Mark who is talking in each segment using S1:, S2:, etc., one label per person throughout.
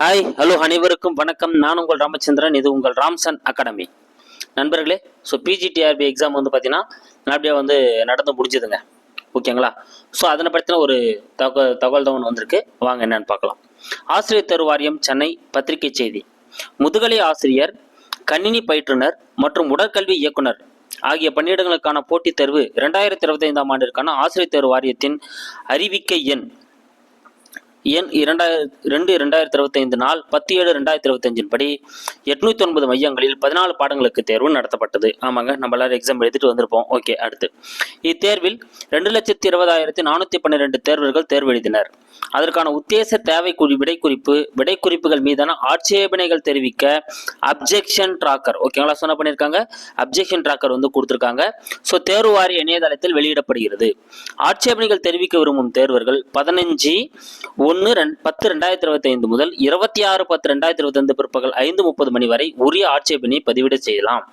S1: Hi hello அனைவருக்கும் வணக்கம். நான் உங்கள் ராமச்சந்திரன் இது உங்கள் ராம்சன் அகாடமி. நண்பர்களே ஸோ பிஜிடிஆர்பி எக்ஸாம் வந்து பார்த்தீங்கன்னா நல்லபடியாக வந்து நடந்து முடிஞ்சதுங்க. ஓகேங்களா? ஸோ அதனை பற்றின ஒரு தகவல் தகவல் தான் ஒன்று வந்திருக்கு. வாங்க என்னன்னு பார்க்கலாம். ஆசிரியர் தேர்வு வாரியம் சென்னை பத்திரிகை செய்தி. முதுகலை ஆசிரியர் கணினி பயிற்றுனர் மற்றும் உடற்கல்வி இயக்குனர் ஆகிய பணியிடங்களுக்கான போட்டித் தேர்வு இரண்டாயிரத்தி இருபத்தைந்தாம் ஆண்டிற்கான ஆசிரியர் தேர்வு வாரியத்தின் அறிவிக்கை எண் எண் இரண்டாயிரத்தி ரெண்டு இரண்டாயிரத்தி இருபத்தைந்து நாள் பத்து ஏழு ரெண்டாயிரத்தி இருபத்தஞ்சின் படி எட்நூத்தி ஒன்பது மையங்களில் பதினாலு பாடங்களுக்கு தேர்வு நடத்தப்பட்டது. ஆமாங்க நம்ம எல்லாரும் எக்ஸாம் எழுதிட்டு வந்திருப்போம். ஓகே அடுத்து. இத்தேர்வில் ரெண்டு லட்சத்தி இருபதாயிரத்தி நானூற்றி பன்னிரெண்டு தேர்வர்கள் தேர்வு எழுதினர். அதற்கான உத்தேச தேவை குறி விடை குறிப்பு விடை குறிப்புகள் மீதான ஆட்சேபனைகள் தெரிவிக்க அப்ஜெக்ஷன் ட்ராக்கர். ஓகேங்களா சொன்ன பண்ணியிருக்காங்க அப்ஜெக்ஷன் ட்ராக்கர் வந்து கொடுத்துருக்காங்க. ஸோ தேர்வு வாரிய இணையதளத்தில் வெளியிடப்படுகிறது. ஆட்சேபனைகள் தெரிவிக்க விரும்பும் தேர்வர்கள் பதினஞ்சு ஒன்று ரெண் பத்து ரெண்டாயிரத்தி இருபத்தைந்து முதல் இருபத்தி ஆறு பத்து ரெண்டாயிரத்தி இருபத்தைந்து பிற்பகல் ஐந்து முப்பது மணி வரை உரிய ஆட்சேபனை பதிவிட செய்யலாம்.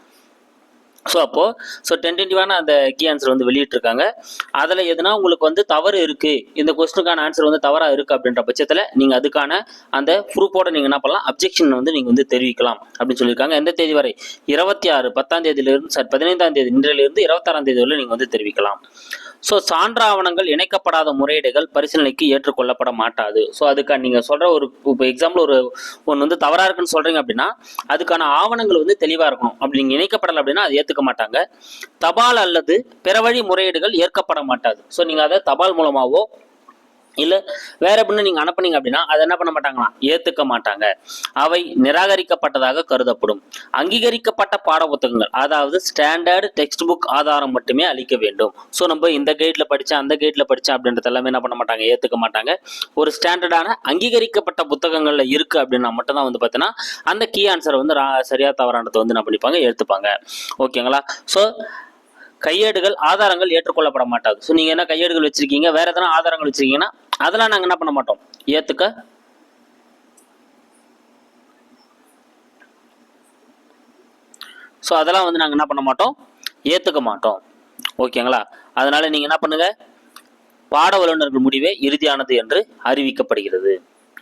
S1: ஸோ அப்போது ஸோ டென்டேட்டிவான அந்த கீ ஆன்சர் வந்து வெளியிட்டிருக்காங்க. அதில் எதுனா உங்களுக்கு வந்து தவறு இருக்குது இந்த கொஸ்டினுக்கான ஆன்சர் வந்து தவறாக இருக்குது அப்படின்ற பட்சத்தில் நீங்கள் அதுக்கான அந்த ப்ரூஃபோட நீங்கள் என்ன பண்ணலாம் அப்ஜெக்ஷன் வந்து நீங்கள் வந்து தெரிவிக்கலாம் அப்படின்னு சொல்லியிருக்காங்க. எந்த தேதி வரை? இருபத்தி ஆறு பத்தாம் தேதியிலிருந்து சார் பதினைந்தாம் தேதி இன்றையிலிருந்து இருபத்தாறாம் தேதி வரை நீங்கள் வந்து தெரிவிக்கலாம். ஸோ சான்று ஆவணங்கள் இணைக்கப்படாத முறையீடுகள் பரிசீலனைக்கு ஏற்றுக்கொள்ளப்பட மாட்டாது. ஸோ அதுக்கான நீங்கள் சொல்கிற ஒரு இப்போ எக்ஸாம்பிள் ஒரு ஒன்று வந்து தவறாக இருக்குன்னு சொல்கிறீங்க அப்படின்னா அதுக்கான ஆவணங்கள் வந்து தெளிவாக இருக்கணும். அப்படி நீங்கள் இணைக்கப்படலை அப்படின்னா அது ஏற்றுக்க மாட்டாங்க. தபால் அல்லது பிற வழி முறையீடுகள் ஏற்கப்பட மாட்டாது. ஸோ நீங்கள் அதை தபால் மூலமாகவோ இல்லை வேற எப்படின்னு நீங்கள் அனுப்புனீங்க அப்படின்னா அதை என்ன பண்ண மாட்டாங்களாம் ஏற்றுக்க மாட்டாங்க. அவை நிராகரிக்கப்பட்டதாக கருதப்படும். அங்கீகரிக்கப்பட்ட பாட புத்தகங்கள் அதாவது ஸ்டாண்டர்டு டெக்ஸ்ட் புக் ஆதாரம் மட்டுமே அளிக்க வேண்டும். ஸோ நம்ம இந்த கைடில் படித்தேன் அந்த கைடில் படித்தேன் அப்படின்றது எல்லாமே என்ன பண்ண மாட்டாங்க? ஏற்றுக்க மாட்டாங்க. ஒரு ஸ்டாண்டர்டான அங்கீகரிக்கப்பட்ட புத்தகங்களில் இருக்குது அப்படின்னா மட்டும்தான் வந்து பார்த்தீங்கன்னா அந்த கீ ஆன்சரை வந்து சரியாக சரியா தவறானதை வந்து என்ன பண்ணிப்பாங்க? ஏற்றுப்பாங்க ஓகேங்களா? ஸோ கையேடுகள் ஆதாரங்கள் ஏற்றுக்கொள்ளப்பட மாட்டாது. ஸோ நீங்கள் என்ன கையேடுகள் வச்சிருக்கீங்க? வேற எதனா ஆதாரங்கள் வச்சிருக்கீங்கன்னா அதெல்லாம் நாங்கள் என்ன பண்ண மாட்டோம். ஏற்றுக்க ஸோ அதெல்லாம் வந்து நாங்கள் என்ன பண்ண மாட்டோம். ஏற்றுக்க மாட்டோம். ஓகேங்களா? அதனால் நீங்கள் என்ன பண்ணுங்கள் பாட வல்லுநர்கள் முடிவே இறுதியானது என்று அறிவிக்கப்படுகிறது.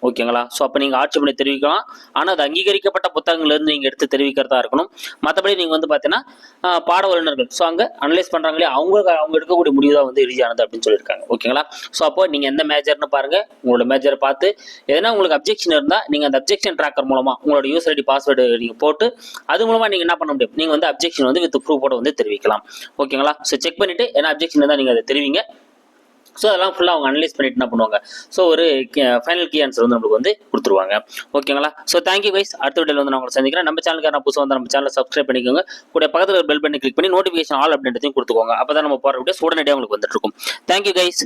S1: ஓகேங்களா? ஸோ அப்போ நீங்கள் ஆட்சேபனை தெரிவிக்கலாம். ஆனால் அது அங்கீகரிக்கப்பட்ட புத்தகங்கள்லேருந்து நீங்கள் எடுத்து தெரிவிக்கிறதா இருக்கணும். மற்றபடி நீங்கள் வந்து பார்த்தீங்கன்னா பாட வல்லுநர்கள் ஸோ அங்கே அனலைஸ் பண்ணுறாங்களே அவங்க அவங்க எடுக்கக்கூடிய முடிவு தான் வந்து இறுதியானது அப்படின்னு சொல்லியிருக்காங்க. ஓகேங்களா? ஸோ அப்போ நீங்கள் எந்த மேஜர்னு பாருங்கள் உங்களோட மேஜரை பார்த்து எதனா உங்களுக்கு அப்ஜெக்ஷன் இருந்தால் நீங்கள் அந்த அப்ஜெக்ஷன் ட்ராக்கர் மூலமாக உங்களோட யூசர் ஐடி பாஸ்வேர்டு நீங்கள் போட்டு அது மூலமாக நீங்கள் என்ன பண்ண முடியும்? நீங்கள் வந்து அப்ஜெக்ஷன் வந்து வித் ப்ரூஃபோட வந்து தெரிவிக்கலாம். ஓகேங்களா? ஸோ செக் பண்ணிவிட்டு என்ன அப்ஜெக்ஷன் இருந்தால் நீங்கள் அதை தெரிவிங்க. ஸோ அதெல்லாம் ஃபுல்லாக அவங்க அனலைஸ் பண்ணிட்டு என்ன பண்ணுவாங்க? ஸோ ஒரு ஃபைனல் கீ ஆன்சர் வந்து நம்மளுக்கு வந்து கொடுத்துருவாங்க. ஓகேங்களா? ஸோ தேங்க்யூ வைஸ் அடுத்த வீடியோவில் வந்து நான் உங்களை சந்திக்கிறேன். நம்ம சேனலுக்கு நான் புதுசாக வந்து நம்ம சேனலை சப்ஸ்கிரைப் பண்ணிக்கோங்க. கூட பக்கத்தில் பெல் பண்ணி கிளிக் பண்ணி நோட்டிஃபிகேஷன் ஆல் அப்படின்றதையும் கொடுத்துக்கோங்க. அப்போ தான் நம்ம போகிற வீடியோஸ் உடனடியாக உங்களுக்கு வந்துட்டு இருக்கும். Thank you guys